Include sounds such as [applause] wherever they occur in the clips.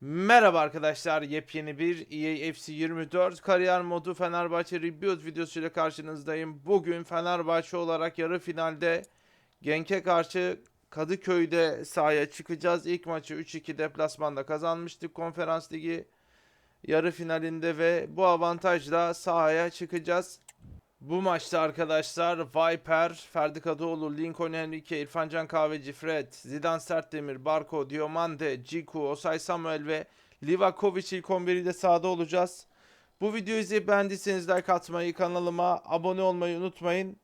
Merhaba arkadaşlar, yepyeni bir EA FC 24 kariyer modu Fenerbahçe Rebuild videosuyla karşınızdayım. Bugün Fenerbahçe olarak yarı finalde Genk'e karşı Kadıköy'de sahaya çıkacağız. İlk maçı 3-2 deplasmanda kazanmıştık konferans ligi yarı finalinde ve bu avantajla sahaya çıkacağız. Bu maçta arkadaşlar Viper, Ferdi Kadıoğlu, Lincoln Henrique, İrfan Can Kahveci, Fred, Zidane Sertdemir, Barco, Diomande, Ciku, Osay Samuel ve Livakovic ilk 11'iyle sahada olacağız. Bu videoyu izleyip beğendiyseniz like atmayı, kanalıma abone olmayı unutmayın.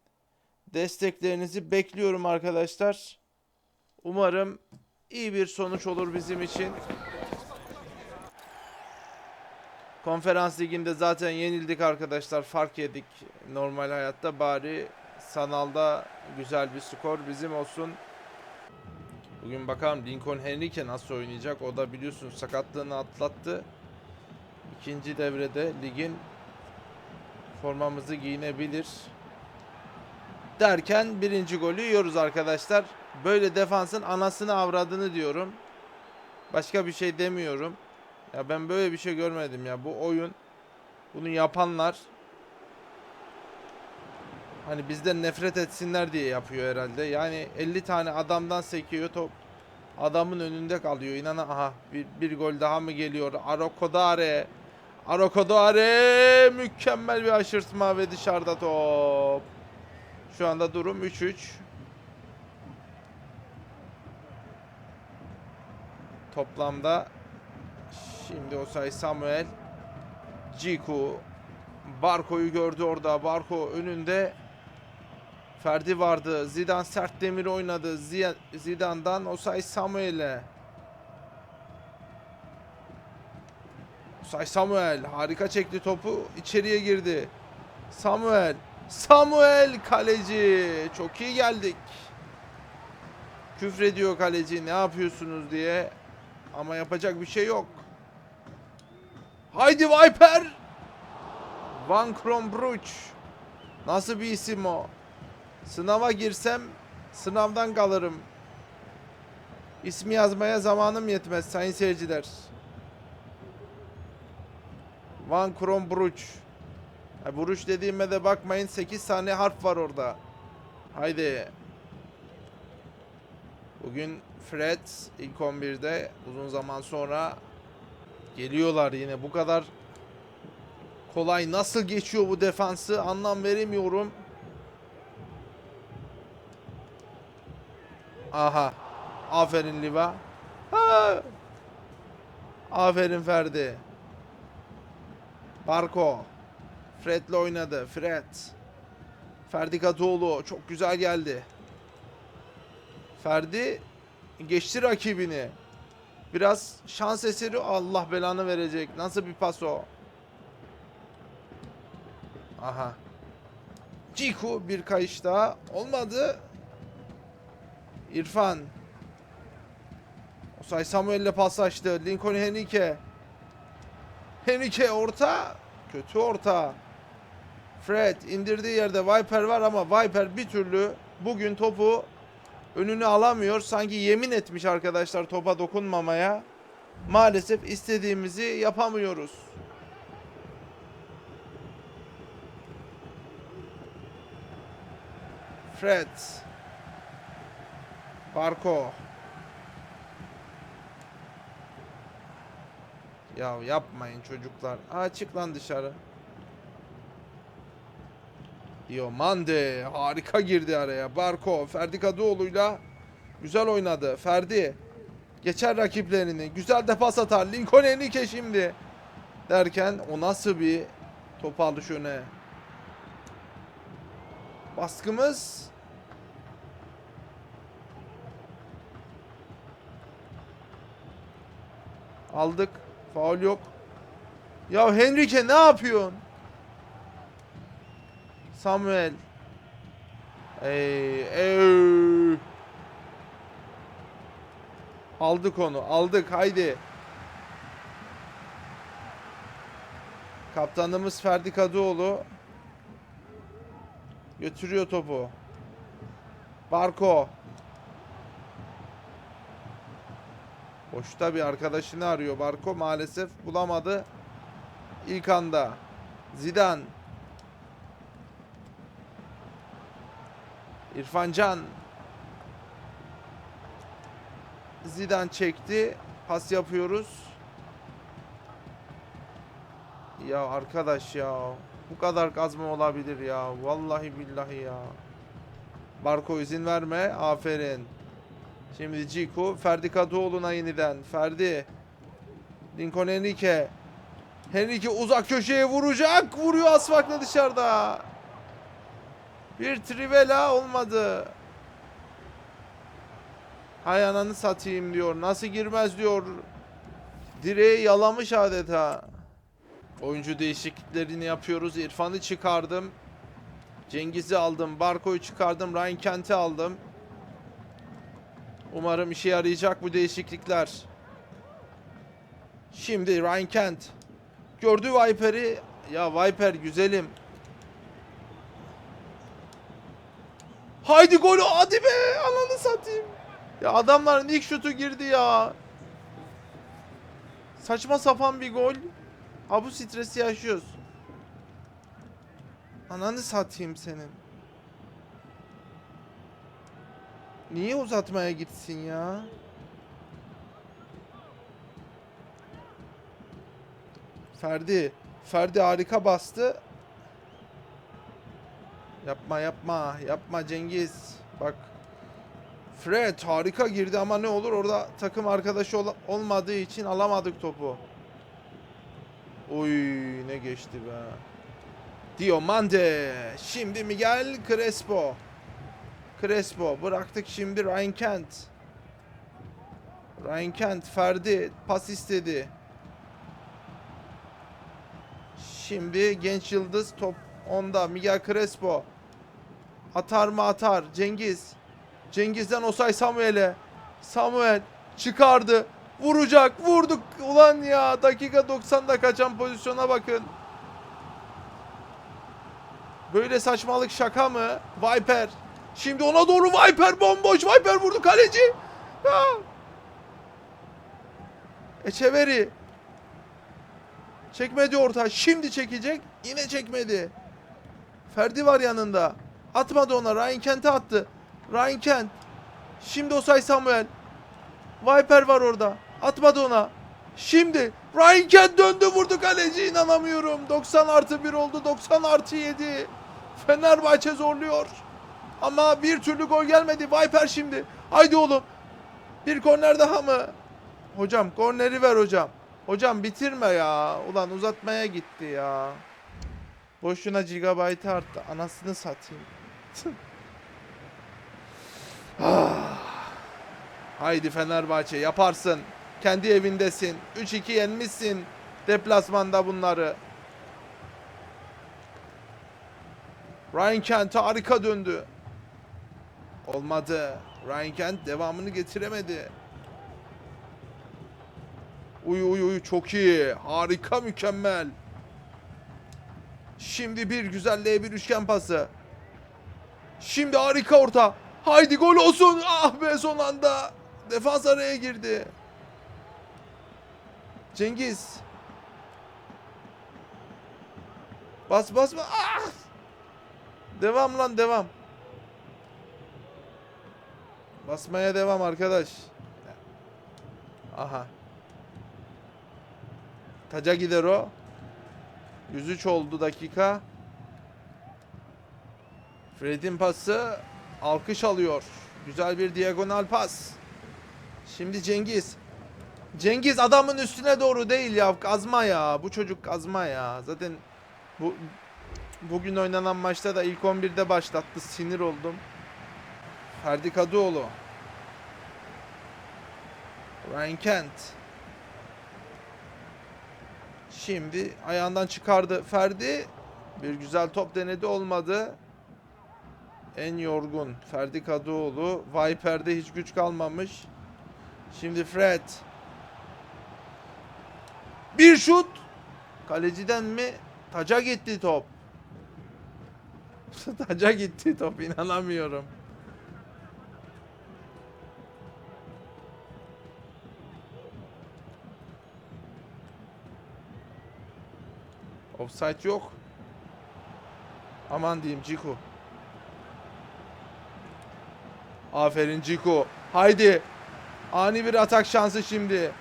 Desteklerinizi bekliyorum arkadaşlar. Umarım iyi bir sonuç olur bizim için. Konferans liginde zaten yenildik arkadaşlar. Fark yedik normal hayatta. Bari sanalda güzel bir skor bizim olsun. Bugün bakalım Lincoln Henrique nasıl oynayacak. O da biliyorsunuz sakatlığını atlattı. İkinci devrede ligin formamızı giyinebilir. Derken birinci golü yiyoruz arkadaşlar. Böyle defansın anasını avradını diyorum. Başka bir şey demiyorum. Ya ben böyle bir şey görmedim ya. Bu oyun bunu yapanlar hani bizden nefret etsinler diye yapıyor herhalde. Yani 50 tane adamdan sekiyor top. Adamın önünde kalıyor. İnana aha bir, bir gol daha mı geliyor? Arokodare. Arokodare mükemmel bir aşırtma ve dışarıda top. Şu anda durum 3-3. Toplamda Şimdi Osay Samuel Ciku Barko'yu gördü orada. Barko önünde Ferdi vardı. Zidane sert demir oynadı. Zidane'dan Osay Samuel'e. Osay Samuel harika çekti topu. içeriye girdi. Samuel. Samuel kaleci. Çok iyi geldik. Küfrediyor kaleci. Ne yapıyorsunuz diye. Ama yapacak bir şey yok. Haydi Viper! Van Kronbruch. Nasıl bir isim o? Sınava girsem sınavdan kalırım. İsmi yazmaya zamanım yetmez sayın seyirciler. Van Kronbruch. Ha, Bruch dediğime de bakmayın 8 tane harf var orada. Haydi. Bugün Fred ilk 11'de uzun zaman sonra Geliyorlar yine bu kadar kolay nasıl geçiyor bu defansı anlam veremiyorum. Aha. Aferin Liva. Ha. Aferin Ferdi. Barko. Fred'le oynadı. Fred. Ferdi Katoğlu çok güzel geldi. Ferdi geçti rakibini. Biraz şans eseri Allah belanı verecek. Nasıl bir pas o? Aha. Ciku bir kayış daha. Olmadı. İrfan. Osay Samuel'le pas açtı. Lincoln Henrique. Henrique orta. Kötü orta. Fred indirdiği yerde Viper var ama Viper bir türlü bugün topu önünü alamıyor. Sanki yemin etmiş arkadaşlar topa dokunmamaya. Maalesef istediğimizi yapamıyoruz. Fred. Barco. Ya yapmayın çocuklar. Aa çık lan dışarı. Diomande harika girdi araya. Barco Ferdi Kadıoğlu'yla güzel oynadı. Ferdi geçer rakiplerini. Güzel de pas atar. Lincoln Enrique şimdi. Derken o nasıl bir top alış öne. Baskımız aldık. Faul yok. Ya Henrique ne yapıyorsun? Samuel. Ey, ey. Aldık onu. Aldık. Haydi. Kaptanımız Ferdi Kadıoğlu. Götürüyor topu. Barko. Boşta bir arkadaşını arıyor Barko maalesef bulamadı. İlk anda Zidane İrfan Can Zidane çekti. Pas yapıyoruz. Ya arkadaş ya. Bu kadar gazma olabilir ya. Vallahi billahi ya. Barko izin verme. Aferin. Şimdi Ciku. Ferdi Kadıoğlu'na yeniden. Ferdi. Lincoln Henrique. Henrique uzak köşeye vuracak. Vuruyor Asfak'la dışarıda. Bir trivela olmadı. Hay ananı satayım diyor. Nasıl girmez diyor. Direği yalamış adeta. Oyuncu değişikliklerini yapıyoruz. İrfan'ı çıkardım. Cengiz'i aldım. Barko'yu çıkardım. Ryan Kent'i aldım. Umarım işe yarayacak bu değişiklikler. Şimdi Ryan Kent. Gördü Viper'i. Ya Viper güzelim. Haydi golü hadi be ananı satayım. Ya adamların ilk şutu girdi ya. Saçma sapan bir gol. Ha bu stresi yaşıyoruz. Ananı satayım senin. Niye uzatmaya gitsin ya? Ferdi. Ferdi harika bastı. Yapma yapma. Yapma Cengiz. Bak. Fred harika girdi ama ne olur orada takım arkadaşı ol- olmadığı için alamadık topu. Oy ne geçti be. Diomande. Şimdi Miguel Crespo. Crespo bıraktık şimdi Ryan Kent. Ryan Kent Ferdi pas istedi. Şimdi genç yıldız top onda Miguel Crespo. Atar mı atar Cengiz. Cengiz'den Osay Samuel'e. Samuel çıkardı. Vuracak. Vurduk. Ulan ya dakika 90'da kaçan pozisyona bakın. Böyle saçmalık şaka mı? Viper. Şimdi ona doğru Viper bomboş. Viper vurdu kaleci. Eçeveri. Çekmedi orta. Şimdi çekecek. Yine çekmedi. Ferdi var yanında. Atmadı ona. Ryan Kent'e attı. Ryan Kent. Şimdi Osay Samuel. Viper var orada. Atmadı ona. Şimdi Ryan Kent döndü vurdu kaleci inanamıyorum. 90 artı 1 oldu. 90 artı 7. Fenerbahçe zorluyor. Ama bir türlü gol gelmedi. Viper şimdi. Haydi oğlum. Bir korner daha mı? Hocam korneri ver hocam. Hocam bitirme ya. Ulan uzatmaya gitti ya. Boşuna gigabyte arttı. Anasını satayım. [laughs] Ah. Haydi Fenerbahçe yaparsın. Kendi evindesin. 3-2 yenmişsin. Deplasmanda bunları. Ryan Kent harika döndü. Olmadı. Ryan Kent devamını getiremedi. Uy uy uy çok iyi. Harika mükemmel. Şimdi bir güzel L1 üçgen pası. Şimdi harika orta. Haydi gol olsun. Ah be son anda. Defans araya girdi. Cengiz. Bas bas bas. Ah! Devam lan devam. Basmaya devam arkadaş. Aha. Taca gider o. 103 oldu dakika. Fred'in pası alkış alıyor. Güzel bir diagonal pas. Şimdi Cengiz. Cengiz adamın üstüne doğru değil ya. Kazma ya. Bu çocuk kazma ya. Zaten bu bugün oynanan maçta da ilk 11'de başlattı. Sinir oldum. Ferdi Kadıoğlu. Ryan Kent. Şimdi ayağından çıkardı Ferdi. Bir güzel top denedi olmadı. En yorgun Ferdi Kadıoğlu. Viper'de hiç güç kalmamış. Şimdi Fred. Bir şut. Kaleciden mi? Taca gitti top. [laughs] Taca gitti top inanamıyorum. Offside yok. Aman diyeyim Ciku. Aferin Ciku. Haydi. Ani bir atak şansı şimdi.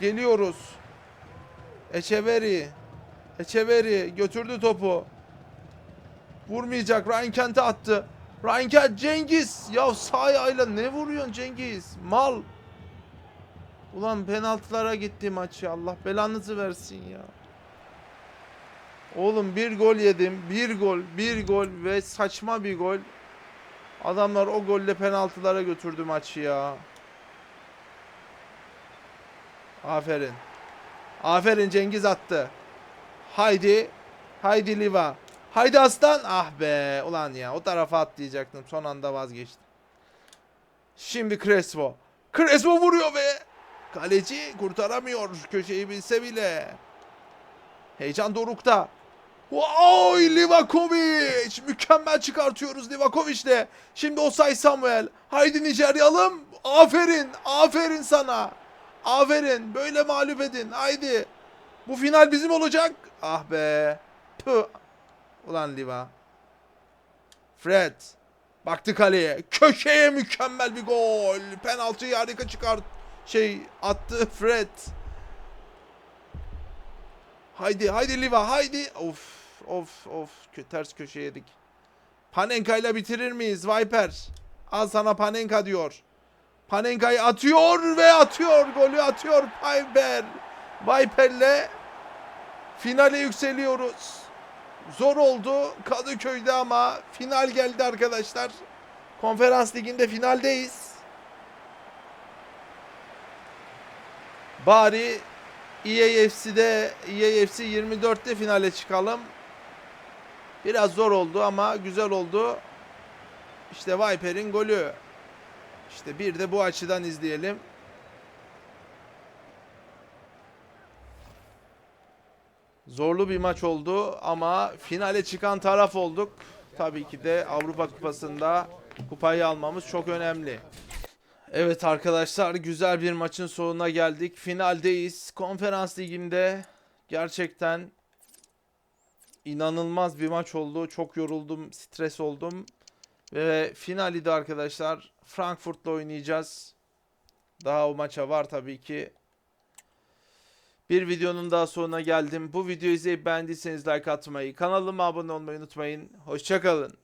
Geliyoruz. Echeverry. Echeverry götürdü topu. Vurmayacak. Ryan Kent'e attı. Ryan Kent Cengiz. Ya sağ ayağıyla ne vuruyorsun Cengiz? Mal. Ulan penaltılara gitti maç ya. Allah belanızı versin ya. Oğlum bir gol yedim. Bir gol, bir gol ve saçma bir gol. Adamlar o golle penaltılara götürdü maçı ya. Aferin. Aferin Cengiz attı. Haydi. Haydi Liva. Haydi aslan. Ah be. Ulan ya o tarafa atlayacaktım. Son anda vazgeçtim. Şimdi Crespo. Crespo vuruyor ve kaleci kurtaramıyor. Köşeyi bilse bile. Heyecan dorukta. Oy Livakovic! Mükemmel çıkartıyoruz Livakovic'le. Şimdi Osay Samuel. Haydi Nijeryalım. Aferin. Aferin sana. Aferin. Böyle mağlup edin. Haydi. Bu final bizim olacak. Ah be. Tüh. Ulan Liva. Fred. Baktı kaleye. Köşeye mükemmel bir gol. Penaltıyı harika çıkart. Şey attı Fred. Haydi haydi Liva haydi. Of of of ters köşe yedik. Panenka ile bitirir miyiz Viper? Al sana Panenka diyor. Panenka'yı atıyor ve atıyor. Golü atıyor Viper. Viper'le finale yükseliyoruz. Zor oldu Kadıköy'de ama final geldi arkadaşlar. Konferans liginde finaldeyiz. Bari EAFC'de EAFC 24'te finale çıkalım. Biraz zor oldu ama güzel oldu. İşte Viper'in golü. İşte bir de bu açıdan izleyelim. Zorlu bir maç oldu ama finale çıkan taraf olduk. Tabii ki de Avrupa Kupası'nda kupayı almamız çok önemli. Evet arkadaşlar güzel bir maçın sonuna geldik. Finaldeyiz. Konferans liginde gerçekten inanılmaz bir maç oldu. Çok yoruldum, stres oldum. Ve finali de arkadaşlar Frankfurt'la oynayacağız. Daha o maça var tabii ki. Bir videonun daha sonuna geldim. Bu videoyu izleyip beğendiyseniz like atmayı, kanalıma abone olmayı unutmayın. Hoşçakalın.